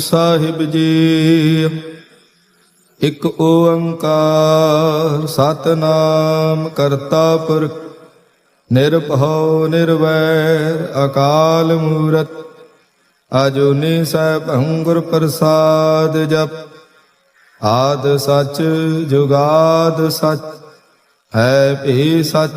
ਸਾਹਿਬ ਜੀ, ਇੱਕ ਓੰਕਾਰ ਸਤਨਾਮ ਕਰਤਾ ਪੁਰਖ ਨਿਰਭਉ ਨਿਰਵੈਰ ਅਕਾਲ ਮੂਰਤ, ਅਜੂਨੀ ਸੈਭੰ ਗੁਰ ਪ੍ਰਸਾਦ ਜਪ, ਆਦ ਸਚ ਜੁਗਾਦ ਸਚ, ਹੈ ਭੀ ਸਚ।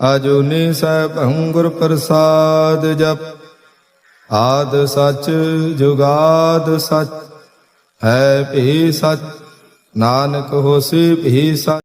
ਅਜੂਨੀ ਸੈਭੰ ਗੁਰ ਪ੍ਰਸਾਦ ਜਪ। ਆਦ ਸਚ, ਜੁਗਾਦ ਸਚ, ਹੈ ਭੀ ਸਚ, ਨਾਨਕ ਹੋਸੀ ਭੀ ਸਚ।